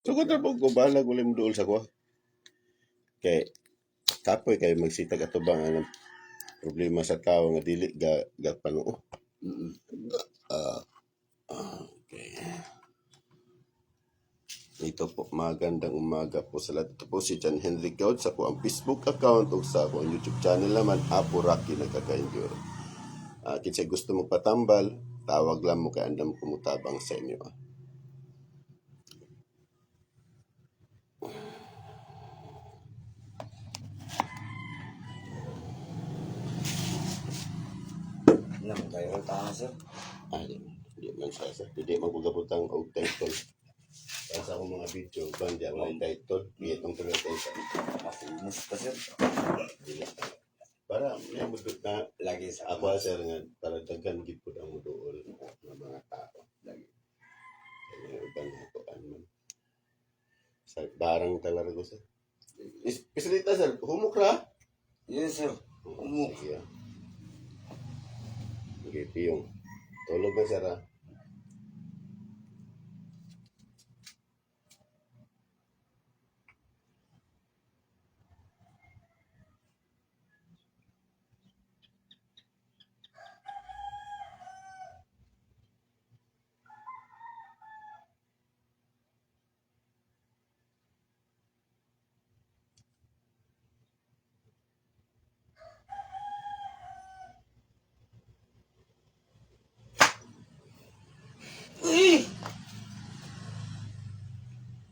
So kung po ko ko lang dool sa ko. Kay kapoy kay magsitag ato ba nga ng problema sa tao nga dili ga ga panuo. Mm. Ah, ah, okay. Ito po, magandang umaga po sa lahat. Ito po si John Henry Gaud sa po ang Facebook account o sa po ang YouTube channel naman, Apo Rocky Nagkaka-Endure. Uh, kinsay gusto mo patambal, tawag lang mo kay andam kumutabang sa inyo. ah. Tayo ang taas, sir. Ah, di, di man siya sa, di man ko gabutang og title. Para sa mga video, bandi ang may title, di itong tuloy title. Mafumus pa, sir. Para may mudot na Lagi sa ako sir nga para daghan gid pud ang muduol ng mga tao. Lagi. Kaya uban ko man. Sa barang talaga ko sir. Is, isalita sir, humok ra? Yes, sir. Humok. Sige. Sige, piyong. Tulog na sir.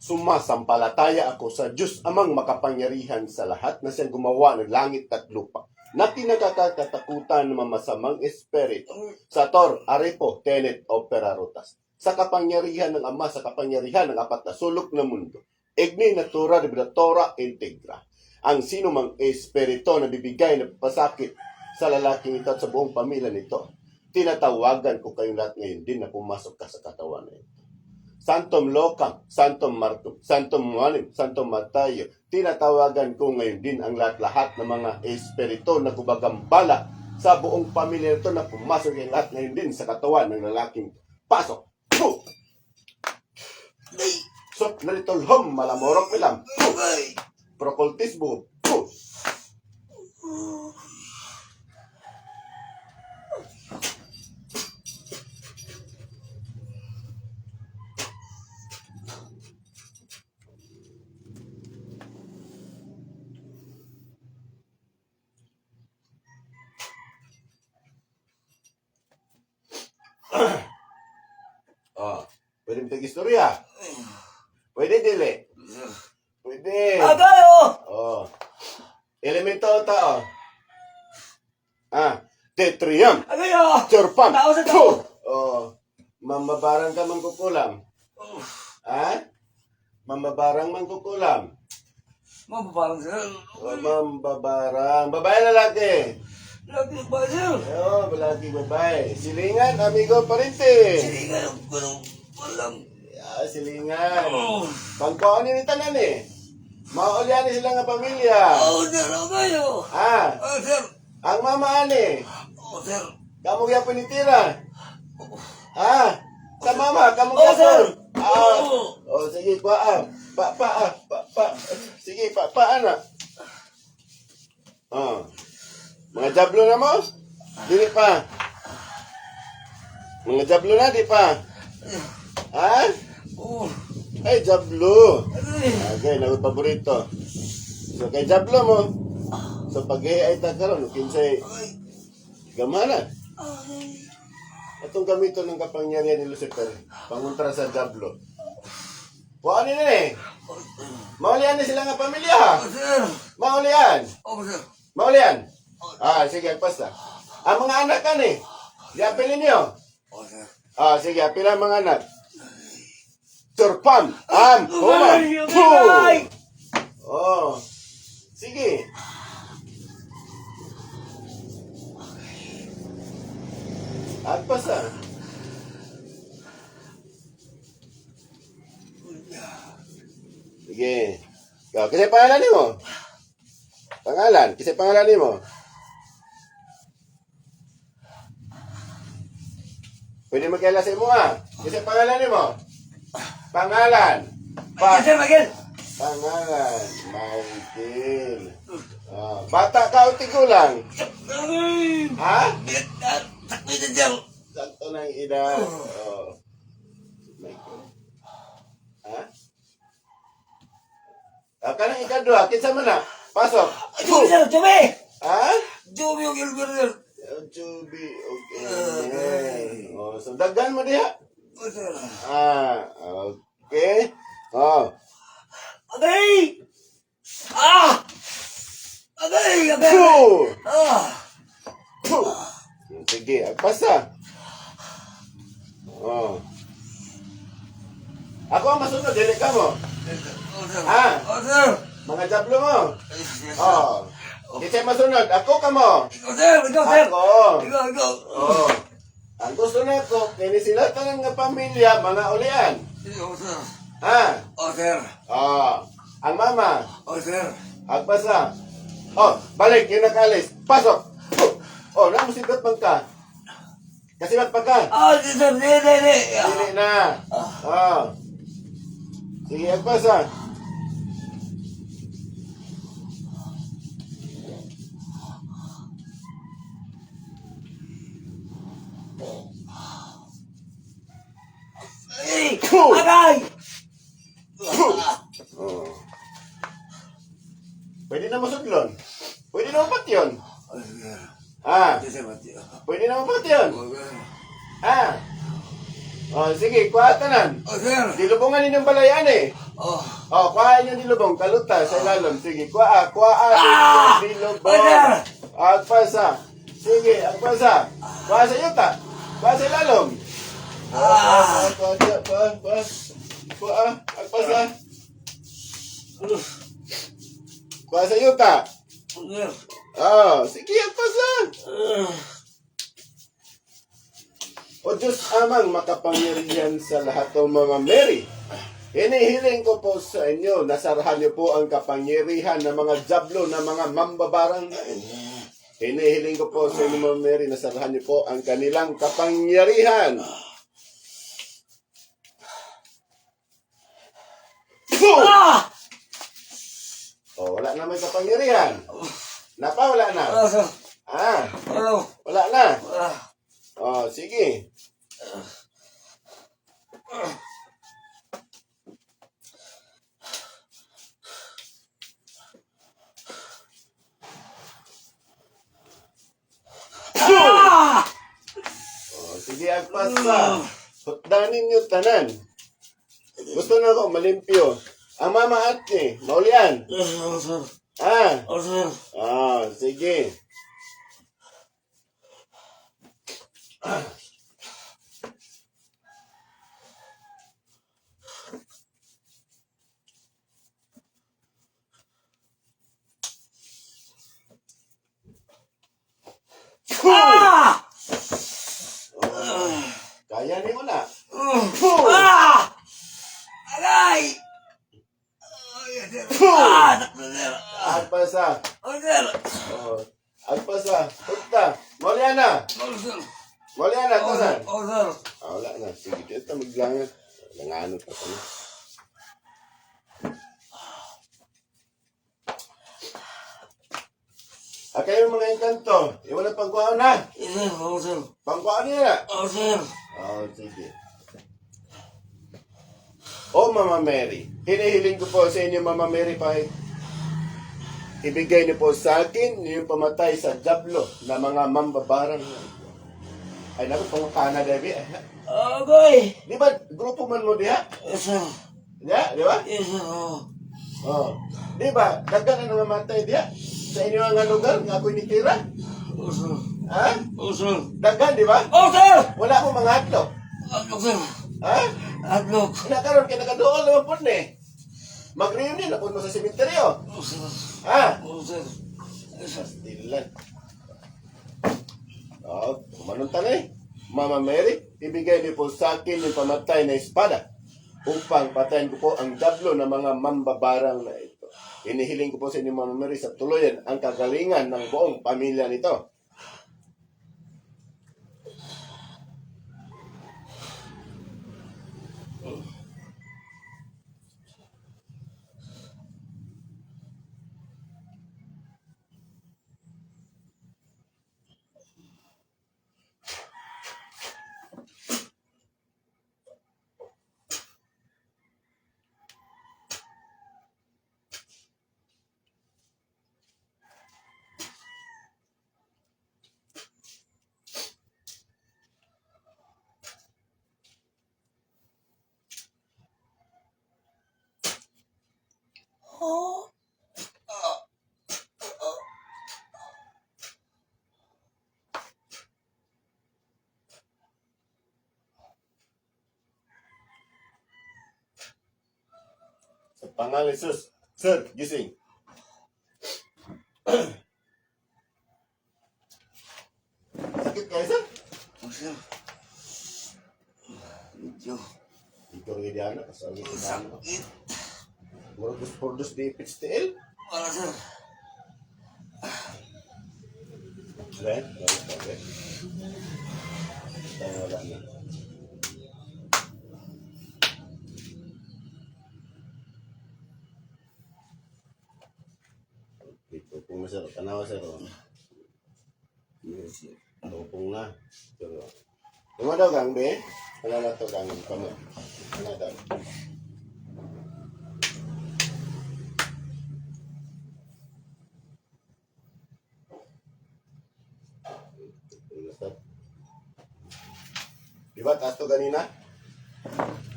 Sumasampalataya ako sa Diyos amang makapangyarihan sa lahat na siyang gumawa ng langit at lupa na tinagkakatakutan ng mamasamang espiritu sa Tor, Arepo, Tenet, Opera, Rotas. Sa kapangyarihan ng Ama, sa kapangyarihan ng apat na sulok ng mundo. Igni natura de Tora integra. Ang sino mang espiritu na bibigay ng pasakit sa lalaking ito at sa buong pamilya nito. Tinatawagan ko kayong lahat ngayon din na pumasok ka sa katawan na ito. Santom Lokam, Santom Martum, Santom Mualim, Santom Matayo. Tinatawagan ko ngayon din ang lahat-lahat ng mga espiritu na kubagambala sa buong pamilya nito na pumasok yung lahat ngayon din sa katawan ng lalaking pasok. Puh! So, nalitolhom, malamorok milam. Puh! Prokultisbo. Puh! Pwede mo istorya? Pwede dili? Pwede. Agayo! Oh. Elemento tao? Ah, tetrium. Agayo! Chorpan. Tao sa tao. Oh. Mamabarang ka mangkukulam. Ha? Mamabarang mangkukulam. Mababarang, sir. Oh, mambabarang. Babae lalaki. Lagi ba, sir? Oh, lalaki babae. Silingan, amigo parente. Silingan ganong walang... Ah, silingan. Oh, Pagkaon ni tanan eh. Maulyan ni sila nga pamilya. oh, sir, agayo! Ah, Oh, sir! ang mama ani. Oh, sir! Kamu gyapon ni tira. Ah, sa mama, kamu Oh, sir. Ah, Oh. oh, sige, pa, ah. Pa, pa, ah. Pa, pa. Sige, pa, pa, anak. Oh. Mga jablo na mo? Dili pa. Mga jablo na, di pa. Ha? Oh, Ay, jablo. Okay, na paborito. So, kay jablo mo. So, pag ay tagkaroon, kinsay gamana. Atong gamito ng kapangyarihan ni Lucifer, panguntra sa Diablo. Kuha ni eh. Maulian na sila nga pamilya. Sir! Maulian. Maulian. Ah, sige, pasta. Ang mga anak ka ni. Di apelin niyo. Ah, sige, apila ang mga anak. Huma. Agay! Pu. Agay! Oh. Sige. At pasta. Sige. Ikaw, kasi pangalan mo? Pangalan? Kasi pangalan mo? Pwede magkaila sa imo ha? Kasi pangalan mo? Pangalan? Pa, Sir, Michael. pangalan, Michael. Ah, bata ka o tigulang? Ha? Takpit na dyan. Sakto ng edad. Oh. Michael. Ha? Ah, kanang ikadua, kinsa man na? Pasok. Sir, chumi. Ha? Chumi yung Gilbert, sir. Chubi, okay. Oh, so daghan mo diha. Ah, okay. Oh, Agay! Ah! Agay! Agay! Phew! Ah! Phew! Sige, agpasa. Oh. Ako ang masunod, dili ka mo. Oh. Ah. Oh, sir. Mga jablo mo. Oh. Kisay masunod, ako ka mo. Ikaw, sir. Ikaw, sir. Ako. Ikaw, ikaw. Oh. Ang gusto na ko, kini sila tanang nga pamilya, mga ulian. Ikaw, sir. Ha? Oh, sir. Oh. Ang mama, Oh, sir. agpasa. Oh, balik, yung nakalis. Pasok. Oh, oh namusibat man ka. Kasibat pa ka. Ah, sir. Di, di, di. Dili na. Oh. Sige, agpasa. Ay! Phew! Agay! Oh. Pwede na masudlon. Pwede na mapat yun. Ah, pwede na mapat yun. Ah. Oh, sige, kuhatanan. Oh, sir. Dilubungan ninyong balayan eh. Oh. Oh, kuhaan niyo dilubong, kaluta sa ilalim. Sige, kuha, kuhaan Ah! ninyong dilubong. Agpasa. Sige, agpasa. Kuha sa yuta. Kuha sa ilalim. Ah! Kuha, kuha, kuha, kuha. Kuha, agpasa. Kuha sa yuta. Oh, sir. Oh, sige, agpasa. Ah. O Diyos amang makapangyarihan sa lahat ng mga Mary. Hinihiling ko po sa inyo, nasarahan niyo po ang kapangyarihan ng mga jablo ng mga mambabarang. Hinihiling ko po sa inyo mga Mary, nasarahan niyo po ang kanilang kapangyarihan. Ah! O, wala na may kapangyarihan. Napa, wala na. Ah. Ah, Ano? wala na. Ah. O, sige. Ah! O, sige, agpasa. Hutdanin niyo tanan. Gusto na ko malimpyo. Ang mama at ni, maulian. Oh, sir. Ah, Oh, ah, sige. Ah ni mo na. Uh. Ah! Agay! Ay, sir. Ah! Takbo, sir. Ah. Agpasa. Oh, sir. Oh, agpasa. Hutta. Maulian na. Oh, sir. Maulian na, Oh, tanan. sir. Oh, sir. Ah, wala na. Sige, dito maglangat. Langano pa kami. Ah, kayo mga engkanto. Iwan na pangkuhaan na. Yes, sir. Oh, sir. Pangkuhaan niya na. Oh, sir. Oh, sige. Oh, Mama Mary. Hinihiling ko po sa inyo, Mama Mary, pa ibigay niyo po sa akin yung pamatay sa jablo na mga mambabarang. Ay, naku, pangkana, Debbie. Agay! Di ba, grupo man mo diha? Yes, sir. Diha, di ba? Yes, sir. Oh. Oh. Di ba, daghan na namatay diha? Sa inyo nga lugar, nga ako'y nitira? Oh, sir. Ha? Oh, sir. Daghan, di ba? Oh, sir! Wala mo mga hatlo. Atlog, sir. Ha? Atlog. Nakaroon ka nakadool naman po ni. Mag-reunion na po mo sa sementeryo. Oh, sir. Ha? Oh, sir. Pastilan. Oh, kumanon ta na eh. Mama Mary, ibigay niyo po sa akin yung pamatay na espada upang patayin ko po ang dablo ng mga mambabarang na ito. Inihiling ko po sa inyo, Mama Mary, sa tuluyan ang kagalingan ng buong pamilya nito. Sa pangalan ni Jesus. Sir, gising. Sakit kayo, sir? Oh, sir. Medyo Ikaw ang idiana. Kasali ko na. sakit. Murdos pordos di PHTL. Wala, sir. Ren, balik ka, Ren. Tayo wala na sir, tanawa sir. oh. Tupong na. Pero, Lima daw gang, be? Ano na to gang? Pamo. Ano daw? Di ba taas to kanina?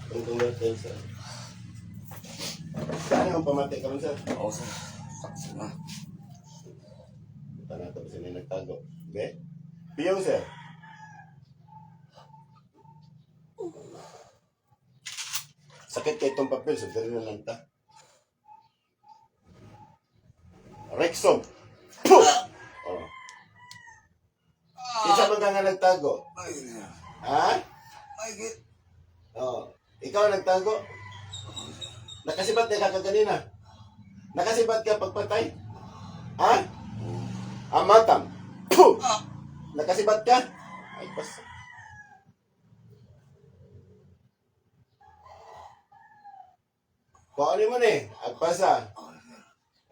Tungtong na tayo sir. Saan yung pamatay ka sir? Oo, sir. Sakit na. Ito sila nagtago. Be? Piyong sir. Sakit kay itong papel, so dali na lang ta. Rexom. Puh! Oh. Kinsa man ka nga nagtago? Ha? Ay, git. Oh. Ikaw ang nagtago? Nakasibat na ka kanina? Nakasibat ka pagpatay? Ha? Amatang. Puh! Nakasibat ka? Ay, pas. Paano mo ni? Agpasa.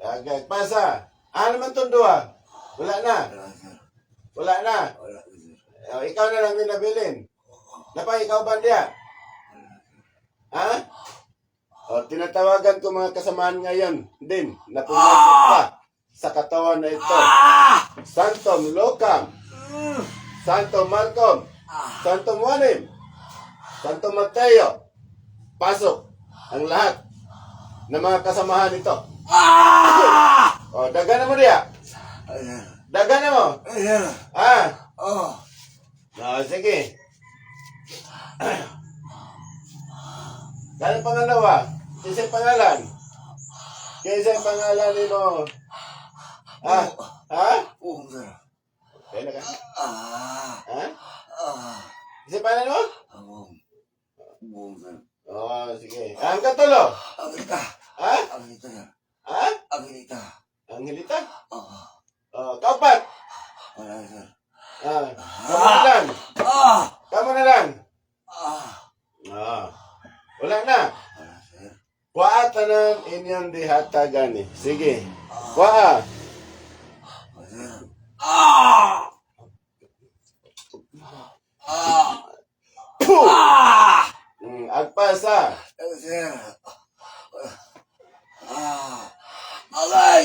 Ag agpasa. Ano man itong duwa? Wala na. Wala, na. O, ikaw na lang nilabilin. Napa, ikaw ba diya? Ha? O, tinatawagan ko mga kasamahan ngayon din na pumasok pa sa katawan na ito. Santom Lokam, Santo Malcolm, Santo Juanim, Santo Mateo. Pasok ang lahat ng mga kasamahan ito. O, dagan mo diya. Ay, sir. Dagan mo. Ay, sir. Ah, Oh. Ah, sige. Ano pangalawa? Isa pangalan. Kaya yung pangalan ni mo. Ha? Ha? Oo, sir. Kaya na ka? Ah. Ha? Ah. Isa yung pangalan mo? Abong. Abong, sir. Oo, sige. Ang katulo. Ang kita. Ha? Ang kita, sir. Ha? Ang kita. Ang hilita. Ah. Oh, kaupat. Wala, sir. Ah, kamu na lang. Ah. Kamu na lang. Ah. Ah. Wala na. Wala, sir. Kuha tanan inyong dihatagan eh. Sige. Kuha. Ah. Ah. Ah. Agpasa. Ah. Alay.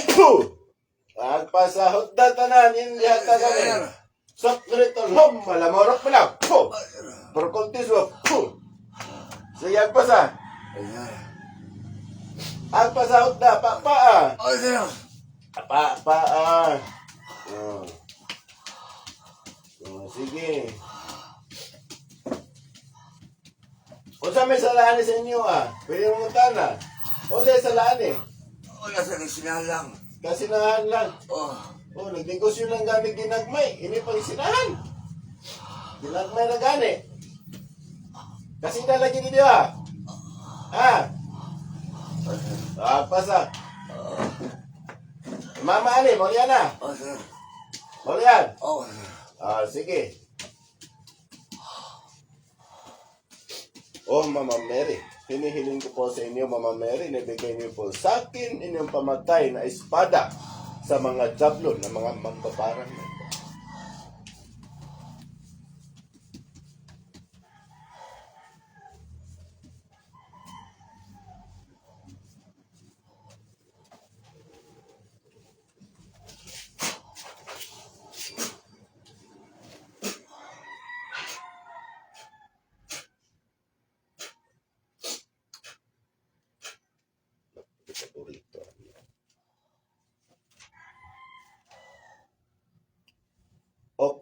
Agpasa. Hudda tanan hindi hatagan Sir. eh. Sakritol hom. Malamorok mo lang. Puh! Sige, agpasa. Sir. Agpasa hudda. Pa. Wala, sir. Pa, paa. Oh. Oh, sige. Kung sa may salaan sa inyo ah, pwede mo na. O sa salaan eh. Wala, sir. Sinalang. Kasinahan lang. Oh. Oh, nagnegosyo lang gani ginagmay. Ini pang sinahan. Ginagmay na gani. Kasi na lagi ni dia. Ha? Ah, pasa. Mama ani, mo yan na. Wala, sir. Mo yan. Oh, sir. Ah, sige. Oh, Mama Mary, hinihiling ko po sa inyo, Mama Mary, na ibigay niyo po sa akin inyong pamatay na espada sa mga jablon ng mga mambabarang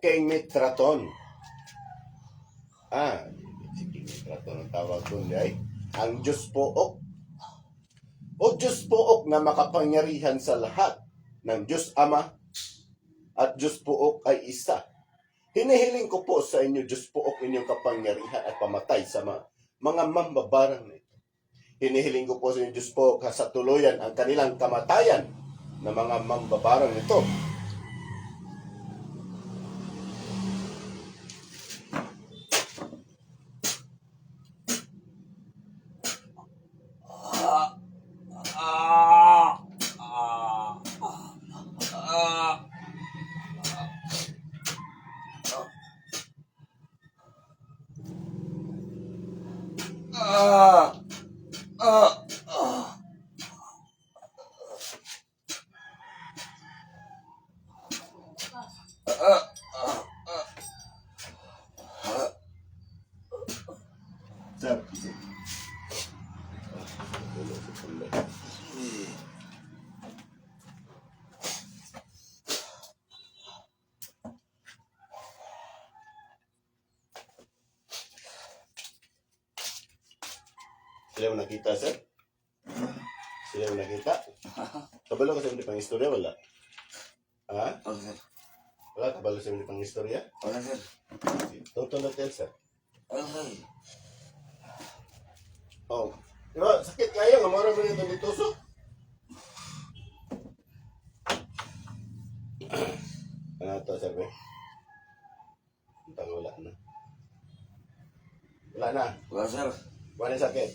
King Mitraton. Ah, si King Mitraton ang tawag doon ay ang Diyos pook. O Diyos pook na makapangyarihan sa lahat ng Diyos Ama at Diyos pook ay isa. Hinihiling ko po sa inyo, Diyos pook, inyong kapangyarihan at pamatay sa mga, mga mambabarang na ito. Hinihiling ko po sa inyo, Diyos pook, sa tuluyan ang kanilang kamatayan ng mga mambabarang ito. Ah, ah, ah, ah. Ah, ah, ah. Ah, ah, ah. Ah. Sir, isip. Sila mo nakita, sir? Sila mo nakita? Kabalo ka sa mga pang istorya, wala? Ha? Sir. Wala kabalo sa mga pang istorya? Wala, sir. Total na tell, sir. Wala, sir. Oh. Diba, sakit kayo, nga mara mo nito dituso. ano to, sir, be? Tang wala na. Wala na. Wala, sir. Wala sakit.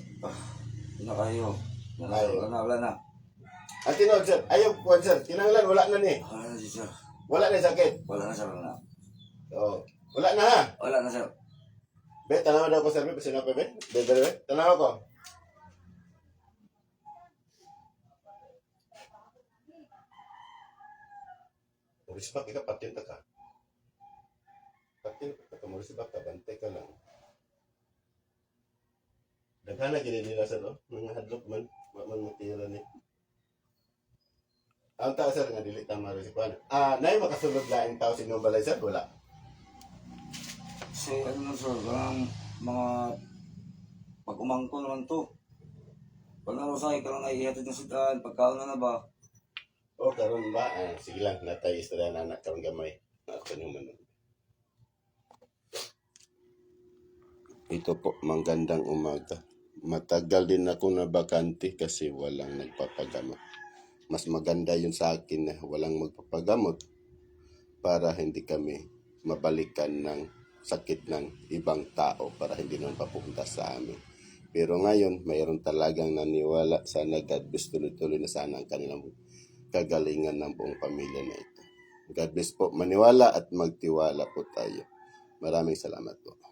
Hindi na kayo. Wala, na, wala na. Ang tinawag, sir. Ayaw, kuwan, sir. Kinanglan, wala na ni. Wala na, sir. Wala na sakit. Wala na, sir. Wala na. Oh. Wala na, ha? Wala na, sir. Be, tanawa daw ko, sir, be. Pasino pa, be? Be, be, be. Tanawa ko. Risbak, ikaw, patin ta ka. Patin ka marisbak ka, bantay ka lang. Daghana gini nila sa no, mga hadlok man, wa man matira ni. Ang tao sir nga dili tama rin si Juan. Ah, nay makasulod lain tao sa inyong balay sir, wala. Kasi ano sir, parang mga pag-umangko naman to. Pag narusay ka lang naihatid ng sitaan, pagkaon na na ba? O karon ba? Ah, sige lang, natay istorya na anak karong gamay. Ako niyo man. Ito po, manggandang umaga. Matagal din ako na bakante kasi walang nagpapagamot. Mas maganda yun sa akin na walang magpapagamot para hindi kami mabalikan ng sakit ng ibang tao para hindi naman papunta sa amin. Pero ngayon, mayroon talagang naniwala sana God bless tuloy-tuloy na sana ang kanilang kagalingan ng buong pamilya na ito. God bless po. Maniwala at magtiwala po tayo. Maraming salamat po.